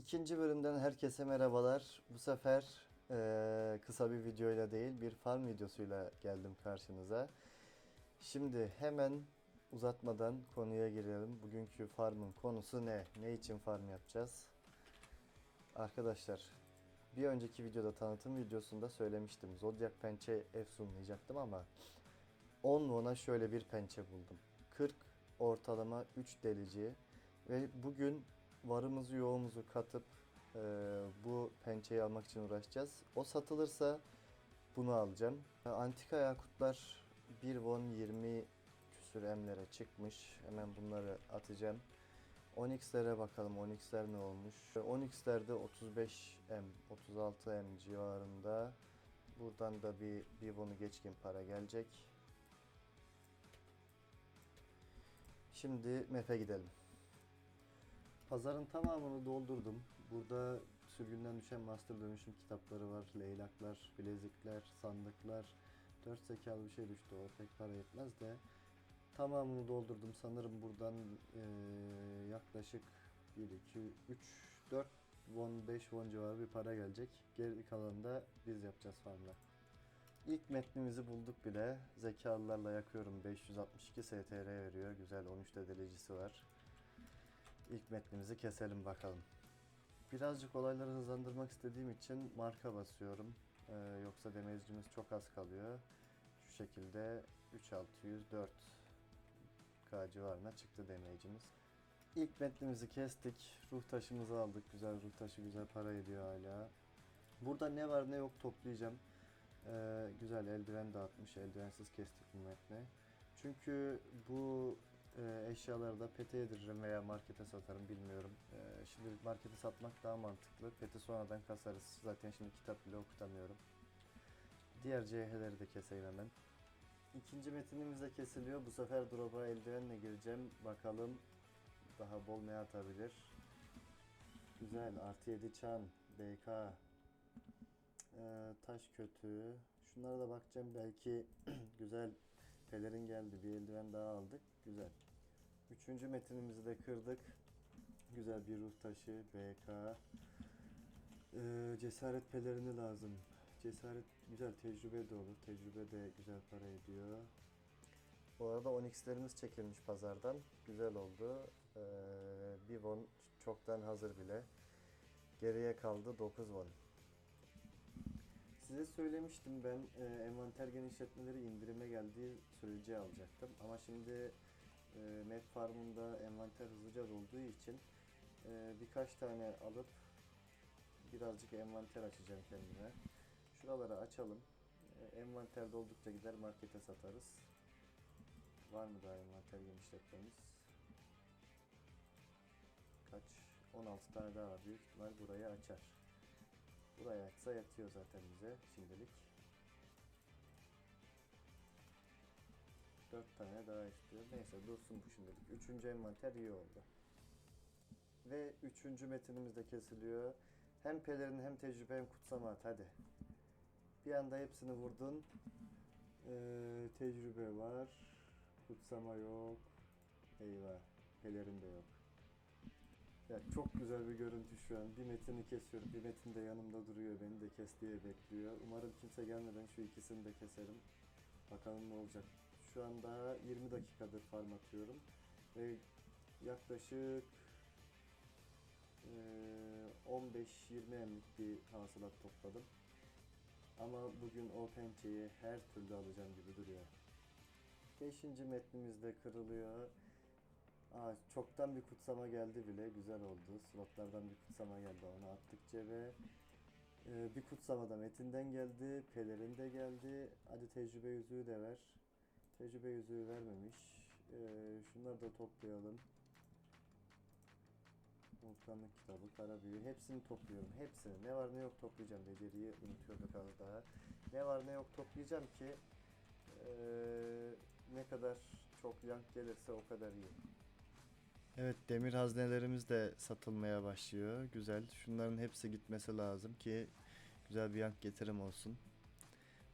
İkinci bölümden herkese merhabalar. Bu sefer eee, kısa bir videoyla değil bir farm videosuyla geldim karşınıza. Şimdi hemen uzatmadan konuya girelim. Bugünkü farmın konusu ne? Ne için farm yapacağız? Arkadaşlar bir önceki videoda tanıtım videosunda söylemiştim. Zodiac pençe efsunlayacaktım ama 10 won'a şöyle bir pençe buldum. 40 ortalama 3 delici ve bugün varımızı yoğumuzu katıp e, bu pençeyi almak için uğraşacağız. O satılırsa bunu alacağım. Antika yakutlar 1 won 20 küsür emlere çıkmış. Hemen bunları atacağım. Onyx'lere bakalım. Onyx'ler ne olmuş? Onyx'lerde 35 M, 36 M civarında. Buradan da bir bir won'u geçkin para gelecek. Şimdi map'e gidelim. Pazarın tamamını doldurdum. Burada sürgünden düşen master dönüşüm kitapları var. Leylaklar, bilezikler, sandıklar. 4 zekalı bir şey düştü o pek para yetmez de. Tamamını doldurdum. Sanırım buradan eee, yaklaşık 1, 2, 3, 4 won, 5 won civarı bir para gelecek. Geri kalanını da biz yapacağız farmla. İlk metnimizi bulduk bile. Zekalılarla yakıyorum. 562 STR veriyor. Güzel 13 de delicisi var. İlk metnimizi keselim bakalım. Birazcık olayları hızlandırmak istediğim için marka basıyorum. Ee, yoksa demecimiz çok az kalıyor. Şu şekilde 3604 K civarına çıktı demecimiz. İlk metnimizi kestik. Ruh taşımızı aldık. Güzel ruh taşı güzel para ediyor hala. Burada ne var ne yok toplayacağım. Ee, güzel eldiven dağıtmış. Eldivensiz kestik bu metni. Çünkü bu e, eşyaları da pete yediririm veya markete satarım bilmiyorum. E, şimdi markete satmak daha mantıklı. Peti sonradan kasarız. Zaten şimdi kitap bile okutamıyorum. Diğer CH'leri de keseyim hemen. İkinci metinimiz de kesiliyor. Bu sefer drop'a eldivenle gireceğim. Bakalım daha bol ne atabilir. Güzel. Artı 7 çan. BK. Ee, taş kötü. Şunlara da bakacağım. Belki güzel pelerin geldi. Bir eldiven daha aldık. Güzel. Üçüncü metinimizi de kırdık. Güzel bir ruh taşı. BK. Ee, cesaret pelerini lazım. Cesaret güzel tecrübe de olur. Tecrübe de güzel para ediyor. Bu arada Onyx'lerimiz çekilmiş pazardan. Güzel oldu. Ee, bir won çoktan hazır bile. Geriye kaldı 9 won. Size söylemiştim ben e, envanter genişletmeleri indirime geldiği sürece alacaktım. Ama şimdi e, Map Farm'ında envanter hızlıca dolduğu için e, birkaç tane alıp birazcık envanter açacağım kendime. Şuraları açalım. E, envanter doldukça gider markete satarız. Var mı daha envanter genişletmemiz? Kaç? 16 tane daha. Büyük ihtimal burayı açar. Buraya açsa yatıyor zaten bize şimdilik. 4 tane daha istiyor. Neyse dursun bu şimdilik. Üçüncü envanter iyi oldu. Ve üçüncü metinimiz de kesiliyor. Hem pelerin hem tecrübe hem kutsama at hadi. Bir anda hepsini vurdun. Ee, tecrübe var. Kutsama yok. Eyvah. Pelerin de yok. Ya çok güzel bir görüntü şu an. Bir metini kesiyorum. Bir metin de yanımda duruyor. Beni de kes diye bekliyor. Umarım kimse gelmeden şu ikisini de keserim. Bakalım ne olacak. Şu an daha 20 dakikadır farm atıyorum. Ve yaklaşık eee, 15-20 emlik bir hasılat topladım. Ama bugün o pençeyi her türlü alacağım gibi duruyor. Beşinci metnimiz de kırılıyor. Aa, çoktan bir kutsama geldi bile. Güzel oldu. Slotlardan bir kutsama geldi. Onu attık cebe. Ee, bir kutsama da Metin'den geldi. Pelerin de geldi. Hadi tecrübe yüzüğü de ver. Tecrübe yüzüğü vermemiş. Ee, şunları da toplayalım. Volkanlık kitabı, kara büyü. Hepsini topluyorum. Hepsini. Ne var ne yok toplayacağım. Beceriyi unutuyorduk az daha. Ne var ne yok toplayacağım ki ee, ne kadar çok yank gelirse o kadar iyi. Evet demir haznelerimiz de satılmaya başlıyor. Güzel. Şunların hepsi gitmesi lazım ki güzel bir yank getirim olsun.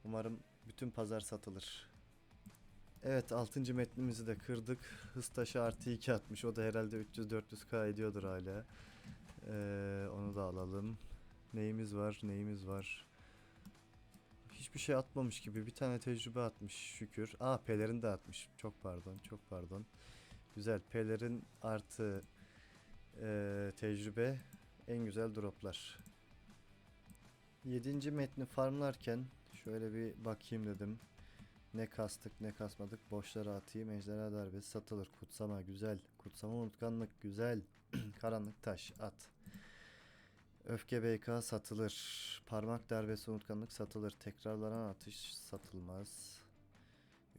Umarım bütün pazar satılır. Evet 6. metnimizi de kırdık. Hız taşı artı 2 atmış. O da herhalde 300-400k ediyordur hala. Ee, onu da alalım. Neyimiz var? Neyimiz var? Hiçbir şey atmamış gibi. Bir tane tecrübe atmış şükür. Aa pelerin de atmış. Çok pardon. Çok pardon. Güzel. Pelerin artı ee, tecrübe en güzel droplar. Yedinci metni farmlarken şöyle bir bakayım dedim. Ne kastık ne kasmadık boşlara atayım ejderha darbesi satılır. Kutsama güzel. Kutsama unutkanlık güzel. Karanlık taş at. Öfke BK satılır. Parmak darbesi unutkanlık satılır. Tekrarlanan atış satılmaz.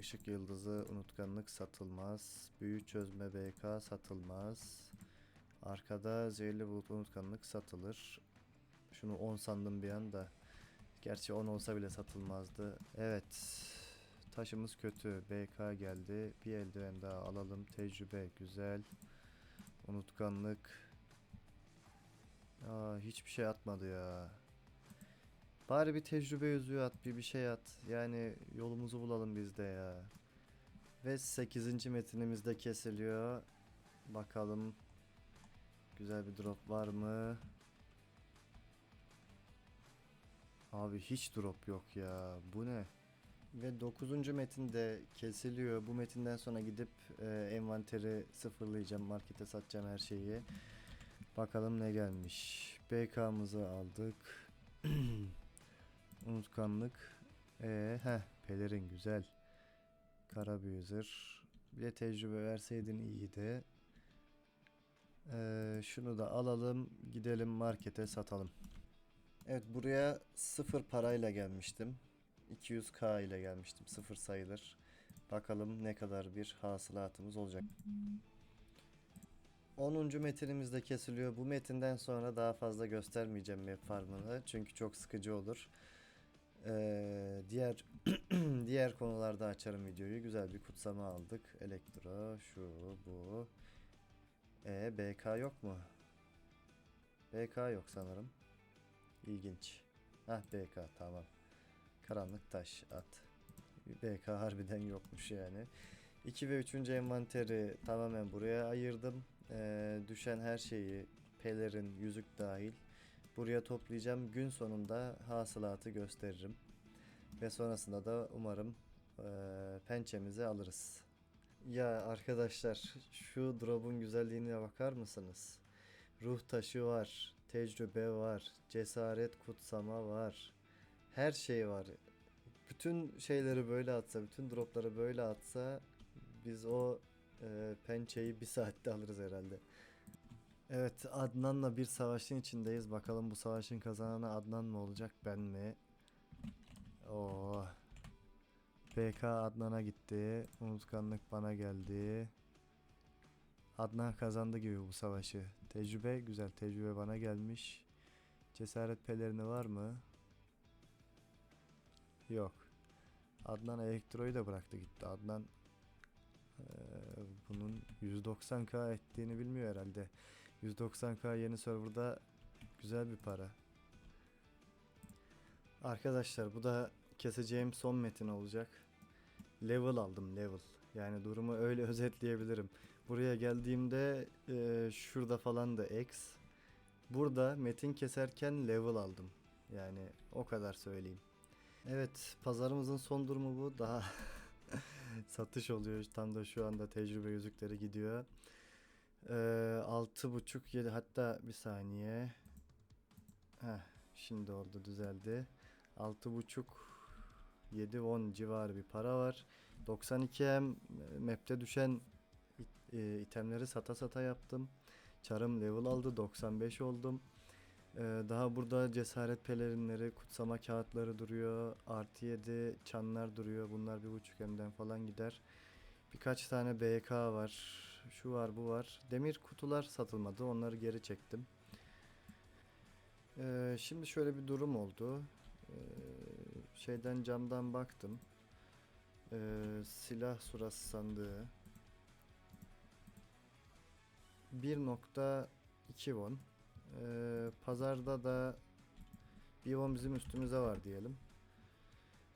Işık yıldızı unutkanlık satılmaz. Büyü çözme BK satılmaz. Arkada zehirli bulut unutkanlık satılır. Şunu 10 sandım bir anda. Gerçi 10 olsa bile satılmazdı. Evet. Taşımız kötü. BK geldi. Bir eldiven daha alalım. Tecrübe güzel. Unutkanlık. Aa, hiçbir şey atmadı ya. Bari bir tecrübe yüzüğü at, bir bir şey at. Yani yolumuzu bulalım biz de ya. Ve 8. metinimizde kesiliyor. Bakalım. Güzel bir drop var mı? Abi hiç drop yok ya. Bu ne? Ve 9. metin de kesiliyor. Bu metinden sonra gidip e, envanteri sıfırlayacağım. Markete satacağım her şeyi. Bakalım ne gelmiş. BK'mızı aldık. Unutkanlık. Ee, heh, pelerin güzel. Kara büyü zırh. Bir de tecrübe verseydin iyiydi. Ee, şunu da alalım. Gidelim markete satalım. Evet buraya sıfır parayla gelmiştim. 200k ile gelmiştim. Sıfır sayılır. Bakalım ne kadar bir hasılatımız olacak. 10. metinimiz de kesiliyor. Bu metinden sonra daha fazla göstermeyeceğim map farmını. Çünkü çok sıkıcı olur. Ee, diğer diğer konularda açarım videoyu. Güzel bir kutsama aldık. Elektro, şu, bu. E, BK yok mu? BK yok sanırım. İlginç. Hah BK tamam. Karanlık taş at. BK harbiden yokmuş yani. 2 ve 3. envanteri tamamen buraya ayırdım. Ee, düşen her şeyi pelerin, yüzük dahil buraya toplayacağım. Gün sonunda hasılatı gösteririm. Ve sonrasında da umarım eee, pençemizi alırız. Ya arkadaşlar şu drop'un güzelliğine bakar mısınız? Ruh taşı var, tecrübe var, cesaret kutsama var. Her şey var. Bütün şeyleri böyle atsa, bütün dropları böyle atsa biz o e, pençeyi bir saatte alırız herhalde. Evet Adnan'la bir savaşın içindeyiz. Bakalım bu savaşın kazananı Adnan mı olacak ben mi? Oo. BK Adnan'a gitti. Unutkanlık bana geldi. Adnan kazandı gibi bu savaşı. Tecrübe güzel. Tecrübe bana gelmiş. Cesaret pelerini var mı? Yok. Adnan elektroyu da bıraktı gitti. Adnan eee, bunun 190k ettiğini bilmiyor herhalde. 190k yeni serverda güzel bir para. Arkadaşlar bu da keseceğim son metin olacak. Level aldım level. Yani durumu öyle özetleyebilirim. Buraya geldiğimde eee, şurada falan da X. Burada metin keserken level aldım. Yani o kadar söyleyeyim. Evet pazarımızın son durumu bu. Daha satış oluyor. Tam da şu anda tecrübe yüzükleri gidiyor. Ee, altı buçuk yedi hatta bir saniye. Heh, şimdi oldu düzeldi. Altı buçuk 7 10 civarı bir para var. 92 hem map'te düşen e, itemleri sata sata yaptım. Çarım level aldı 95 oldum. Ee, daha burada cesaret pelerinleri, kutsama kağıtları duruyor. Artı 7 çanlar duruyor. Bunlar bir buçuk M'den falan gider. Birkaç tane BK var. Şu var bu var. Demir kutular satılmadı. Onları geri çektim. Ee, şimdi şöyle bir durum oldu. Ee, şeyden camdan baktım. Ee, silah surası sandığı. 1.2 won. Ee, pazarda da bir won bizim üstümüze var diyelim.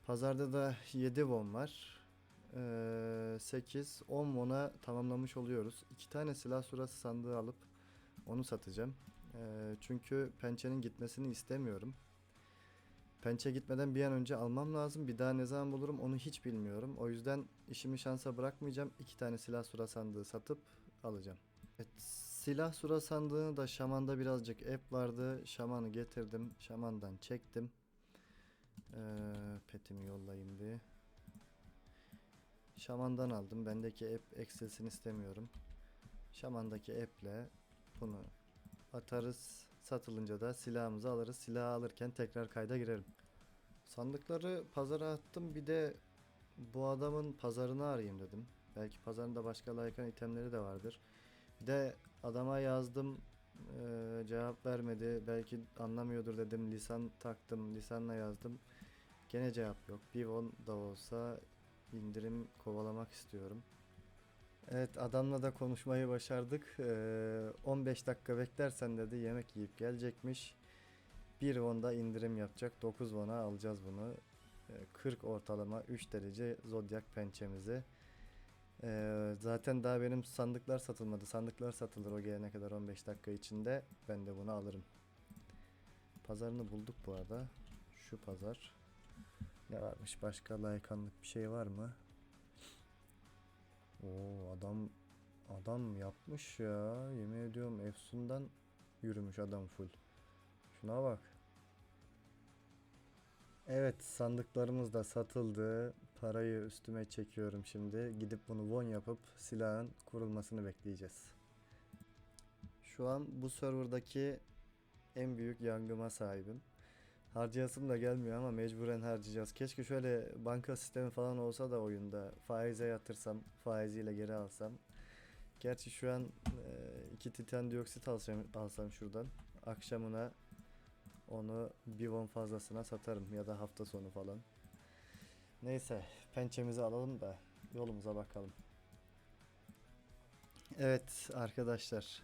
Pazarda da 7 won var. Ee, 8 10 won'a tamamlamış oluyoruz. İki tane silah surası sandığı alıp onu satacağım. Ee, çünkü pençenin gitmesini istemiyorum. Pençe gitmeden bir an önce almam lazım. Bir daha ne zaman bulurum onu hiç bilmiyorum. O yüzden işimi şansa bırakmayacağım. İki tane silah sura sandığı satıp alacağım. Evet, silah sura sandığını da şamanda birazcık ep vardı. Şamanı getirdim. Şamandan çektim. Ee, petimi yollayayım bir. Şamandan aldım. Bendeki ep eksilsin istemiyorum. Şamandaki eple bunu atarız. Satılınca da silahımızı alırız. Silahı alırken tekrar kayda girerim. Sandıkları pazara attım. Bir de bu adamın pazarını arayayım dedim. Belki pazarında başka layıkan itemleri de vardır. Bir de adama yazdım. eee, cevap vermedi. Belki anlamıyordur dedim. Lisan taktım. Lisanla yazdım. Gene cevap yok. Bir won da olsa indirim kovalamak istiyorum. Evet adamla da konuşmayı başardık. Ee, 15 dakika beklersen dedi yemek yiyip gelecekmiş. 1 won'da indirim yapacak. 9 won'a alacağız bunu. Ee, 40 ortalama 3 derece zodyak pençemizi. Ee, zaten daha benim sandıklar satılmadı. Sandıklar satılır o gelene kadar 15 dakika içinde. Ben de bunu alırım. Pazarını bulduk bu arada. Şu pazar. Ne varmış başka layıkanlık bir şey var mı? Oo adam adam yapmış ya. Yemin ediyorum Efsun'dan yürümüş adam full. Şuna bak. Evet sandıklarımız da satıldı. Parayı üstüme çekiyorum şimdi. Gidip bunu won yapıp silahın kurulmasını bekleyeceğiz. Şu an bu serverdaki en büyük yangıma sahibim. Harcayasım da gelmiyor ama mecburen harcayacağız. Keşke şöyle banka sistemi falan olsa da oyunda faize yatırsam, faiziyle geri alsam. Gerçi şu an e, iki titan dioksit alsam, alsam şuradan. Akşamına onu bir won fazlasına satarım ya da hafta sonu falan. Neyse pençemizi alalım da yolumuza bakalım. Evet arkadaşlar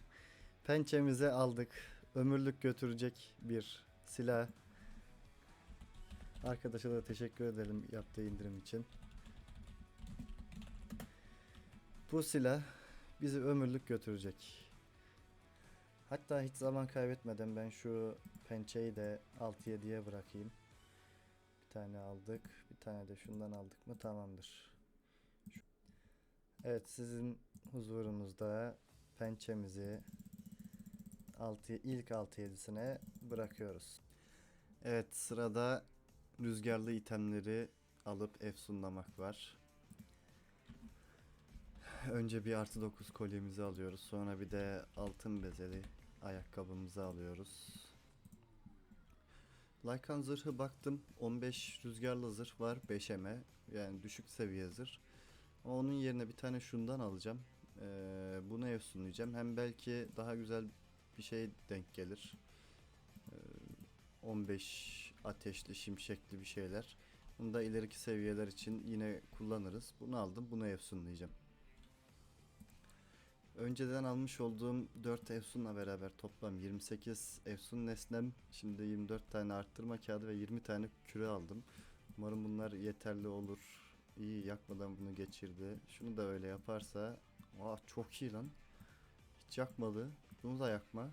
pençemizi aldık. Ömürlük götürecek bir silah. Arkadaşa da teşekkür edelim yaptığı indirim için. Bu silah bizi ömürlük götürecek. Hatta hiç zaman kaybetmeden ben şu pençeyi de 6-7'ye bırakayım. Tane aldık. Bir tane de şundan aldık mı tamamdır. Evet sizin huzurunuzda pençemizi 6 ilk 6-7'sine bırakıyoruz. Evet sırada rüzgarlı itemleri alıp efsunlamak var. Önce bir artı 9 kolyemizi alıyoruz. Sonra bir de altın bezeli ayakkabımızı alıyoruz. Lycan zırhı baktım. 15 rüzgarlı zırh var 5'eme. Yani düşük seviye zırh. Ama onun yerine bir tane şundan alacağım. Ee, bunu efsunlayacağım. Hem belki daha güzel bir şey denk gelir. Ee, 15 ateşli, şimşekli bir şeyler. Bunu da ileriki seviyeler için yine kullanırız. Bunu aldım, bunu efsunlayacağım. Önceden almış olduğum 4 efsunla beraber toplam 28 efsun nesnem. Şimdi 24 tane arttırma kağıdı ve 20 tane küre aldım. Umarım bunlar yeterli olur. İyi yakmadan bunu geçirdi. Şunu da öyle yaparsa. Aa çok iyi lan. Hiç yakmadı. Bunu da yakma.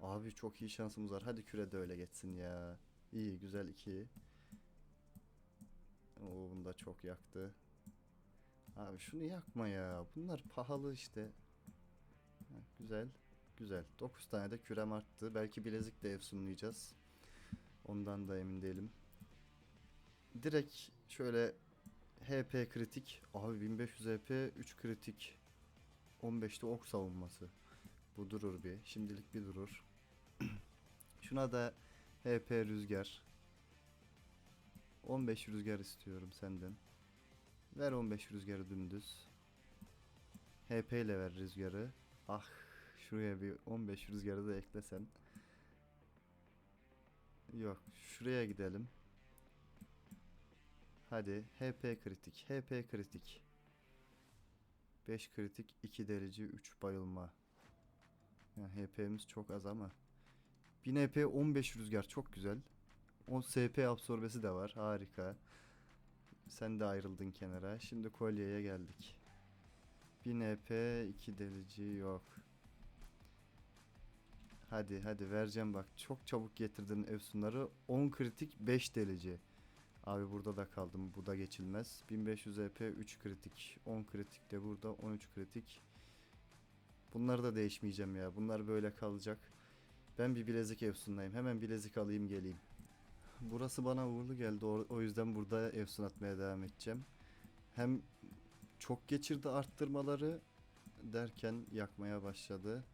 Abi çok iyi şansımız var. Hadi küre de öyle geçsin ya. İyi güzel iki. Oo bunu da çok yaktı. Abi şunu yakma ya. Bunlar pahalı işte. Güzel. Güzel. 9 tane de kürem arttı. Belki bilezik de efsunlayacağız. Ondan da emin değilim. Direkt şöyle HP kritik. Abi 1500 HP 3 kritik. 15'te ok savunması. Bu durur bir. Şimdilik bir durur. Şuna da HP rüzgar. 15 rüzgar istiyorum senden. Ver 15 rüzgarı dümdüz. HP ile ver rüzgarı. Ah şuraya bir 15 rüzgarı da eklesen. Yok şuraya gidelim. Hadi HP kritik. HP kritik. 5 kritik 2 derece 3 bayılma. Yani HP'miz çok az ama. 1000 HP 15 rüzgar çok güzel. 10 SP absorbesi de var. Harika. Sen de ayrıldın kenara. Şimdi kolyeye geldik. 1000 EP 2 delici yok. Hadi hadi vereceğim bak. Çok çabuk getirdin Efsunları. 10 kritik 5 delici. Abi burada da kaldım. Bu da geçilmez. 1500 EP 3 kritik. 10 kritik de burada. 13 kritik. Bunları da değişmeyeceğim ya. Bunlar böyle kalacak. Ben bir bilezik Efsun'dayım. Hemen bilezik alayım geleyim. Burası bana uğurlu geldi. O, o yüzden burada Efsun atmaya devam edeceğim. Hem çok geçirdi arttırmaları derken yakmaya başladı.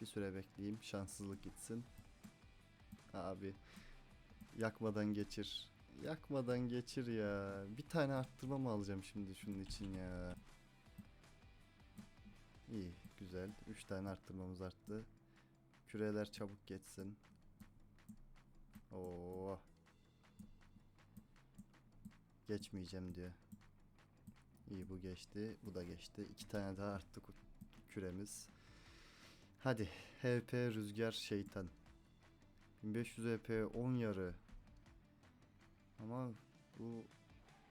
Bir süre bekleyeyim. Şanssızlık gitsin. Abi yakmadan geçir. Yakmadan geçir ya. Bir tane arttırma mı alacağım şimdi şunun için ya. İyi, güzel. 3 tane arttırmamız arttı. Küreler çabuk geçsin. Oo. Geçmeyeceğim diyor. İyi bu geçti. Bu da geçti. İki tane daha arttı küremiz. Hadi. HP rüzgar şeytan. 1500 HP 10 yarı. Ama bu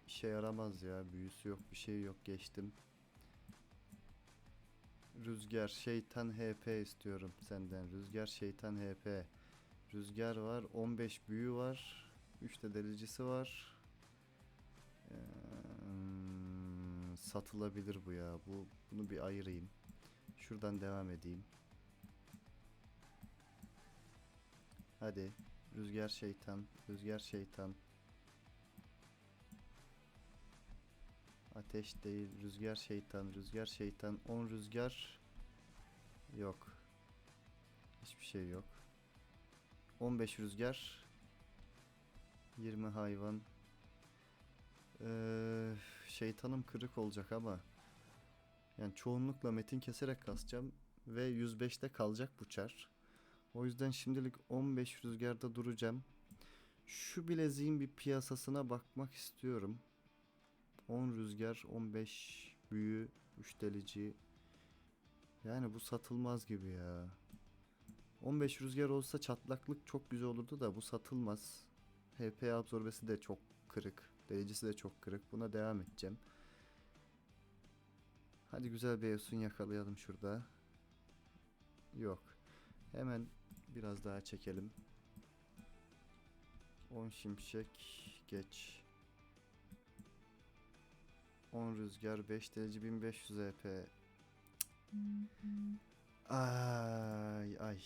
işe yaramaz ya. Büyüsü yok bir şey yok geçtim. Rüzgar şeytan HP istiyorum senden. Rüzgar şeytan HP. Rüzgar var. 15 büyü var. 3 de delicisi var. Ee, satılabilir bu ya. Bu bunu bir ayırayım. Şuradan devam edeyim. Hadi. Rüzgar şeytan. Rüzgar şeytan. Ateş değil. Rüzgar şeytan. Rüzgar şeytan. 10 rüzgar. Yok. Hiçbir şey yok. 15 rüzgar. 20 hayvan. Ee, şeytanım kırık olacak ama. Yani çoğunlukla metin keserek kasacağım. Ve 105'te kalacak bu çar. O yüzden şimdilik 15 rüzgarda duracağım. Şu bileziğin bir piyasasına bakmak istiyorum. 10 rüzgar, 15 büyü, 3 delici. Yani bu satılmaz gibi ya. 15 rüzgar olsa çatlaklık çok güzel olurdu da bu satılmaz. HP absorbesi de çok kırık. Derecesi de çok kırık. Buna devam edeceğim. Hadi güzel bir Efsun yakalayalım şurada. Yok. Hemen biraz daha çekelim. 10 şimşek geç. 10 rüzgar 5 derece 1500 EP. Ay ay.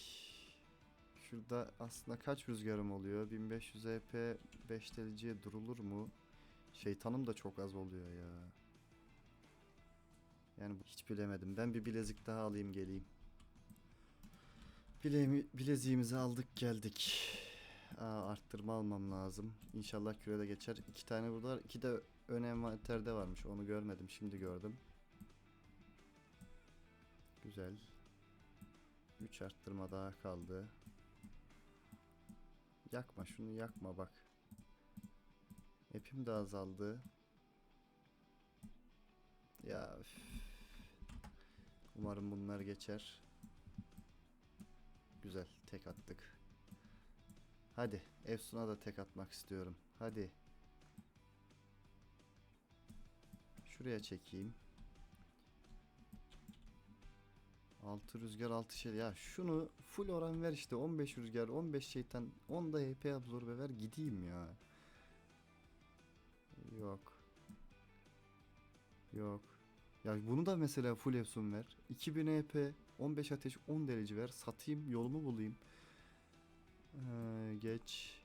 Şurada aslında kaç rüzgarım oluyor? 1500 EP 5 dereceye durulur mu? Şeytanım da çok az oluyor ya. Yani hiç bilemedim. Ben bir bilezik daha alayım geleyim. Bileğimi, bileziğimizi aldık geldik. Aa, arttırma almam lazım. İnşallah kürede geçer. İki tane burada var. İki de ön envanterde varmış. Onu görmedim. Şimdi gördüm. Güzel. 3 arttırma daha kaldı. Yakma şunu yakma bak. Epim de azaldı. Ya üf. Umarım bunlar geçer. Güzel tek attık. Hadi Efsun'a da tek atmak istiyorum. Hadi. Şuraya çekeyim. 6 rüzgar 6 şey. Ya şunu full oran ver işte. 15 rüzgar 15 şeytan 10 da HP absorbe ver gideyim ya. Yok. Yok. Ya bunu da mesela full Efsun ver. 2000 EP 15 ateş 10 derece ver. Satayım yolumu bulayım. Ee, geç.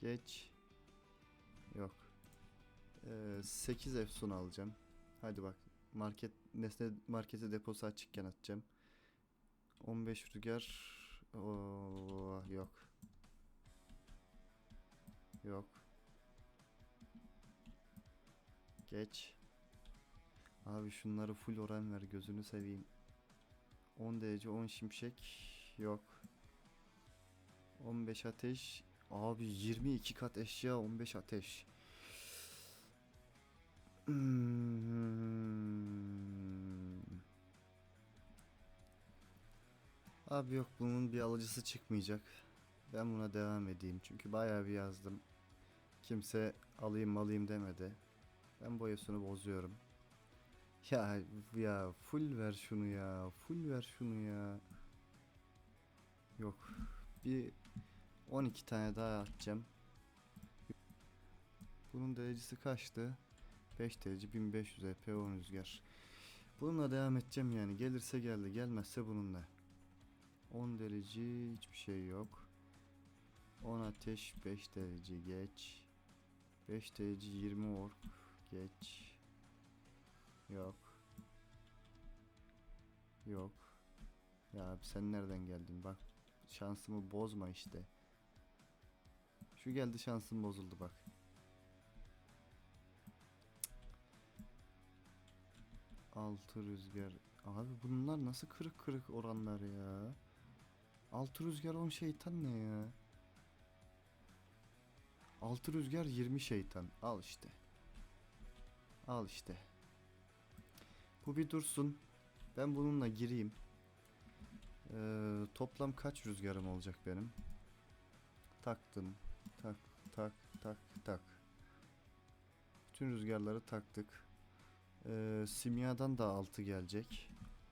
Geç. Yok. Ee, 8 Efsun alacağım. Hadi bak. Market nesne markete deposu açıkken atacağım. 15 rüzgar. Oo, yok. Yok. Geç. Abi şunları full oran ver gözünü seveyim. 10 derece 10 şimşek yok. 15 ateş. Abi 22 kat eşya 15 ateş. Hmm. Abi yok bunun bir alıcısı çıkmayacak. Ben buna devam edeyim. Çünkü bayağı bir yazdım. Kimse alayım alayım demedi. Ben bu Efsun'u bozuyorum. Ya ya full ver şunu ya. Full ver şunu ya. Yok. Bir 12 tane daha atacağım. Bunun derecesi kaçtı? 5 derece 1500 EP 10 rüzgar. Bununla devam edeceğim yani. Gelirse geldi, gelmezse bununla. 10 derece hiçbir şey yok. 10 ateş 5 derece geç. 5 derece 20 ork geç. Yok. Yok. Ya abi sen nereden geldin? Bak şansımı bozma işte. Şu geldi şansım bozuldu bak. Altı rüzgar. Abi bunlar nasıl kırık kırık oranlar ya? Altı rüzgar 10 şeytan ne ya? Altı rüzgar 20 şeytan. Al işte. Al işte. Bu bir dursun. Ben bununla gireyim. Ee, toplam kaç rüzgarım olacak benim? Taktım. Tak tak tak tak. Bütün rüzgarları taktık. Ee, simyadan da 6 gelecek.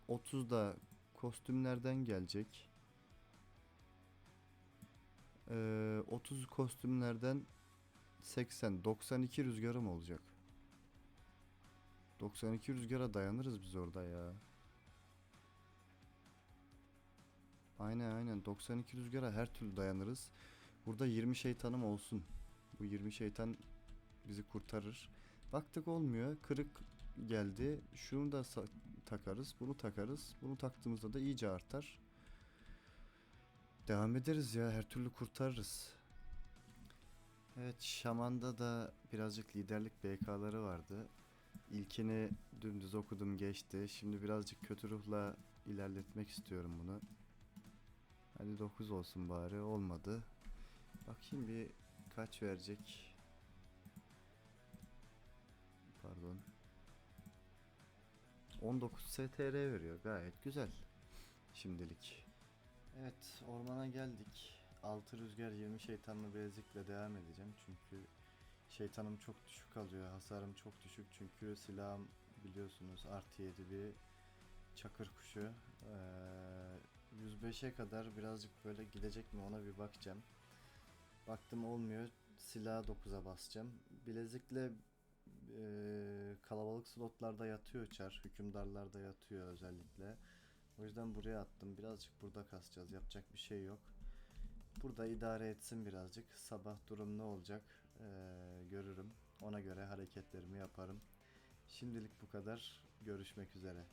30 da kostümlerden gelecek. Ee, 30 kostümlerden 80 92 rüzgarım olacak. 92 rüzgara dayanırız biz orada ya. Aynen aynen 92 rüzgara her türlü dayanırız. Burada 20 şeytanım olsun. Bu 20 şeytan bizi kurtarır. Baktık olmuyor. Kırık geldi. Şunu da takarız. Bunu takarız. Bunu taktığımızda da iyice artar. Devam ederiz ya. Her türlü kurtarırız. Evet Şaman'da da birazcık liderlik BK'ları vardı. İlkini dümdüz okudum geçti. Şimdi birazcık kötü ruhla ilerletmek istiyorum bunu. Hadi 9 olsun bari. Olmadı. Bakayım bir kaç verecek. Pardon. 19 STR veriyor. Gayet güzel. Şimdilik. Evet, ormana geldik. 6 rüzgar 20 şeytanlı bezikle devam edeceğim. Çünkü şeytanım çok düşük alıyor. Hasarım çok düşük çünkü silahım biliyorsunuz artı 7 bir çakır kuşu. Ee, 105'e kadar birazcık böyle gidecek mi ona bir bakacağım. Baktım olmuyor. Silah 9'a basacağım. Bilezikle e, kalabalık slotlarda yatıyor çar. Hükümdarlarda yatıyor özellikle. O yüzden buraya attım. Birazcık burada kasacağız. Yapacak bir şey yok. Burada idare etsin birazcık. Sabah durum ne olacak e, görürüm. Ona göre hareketlerimi yaparım. Şimdilik bu kadar. Görüşmek üzere.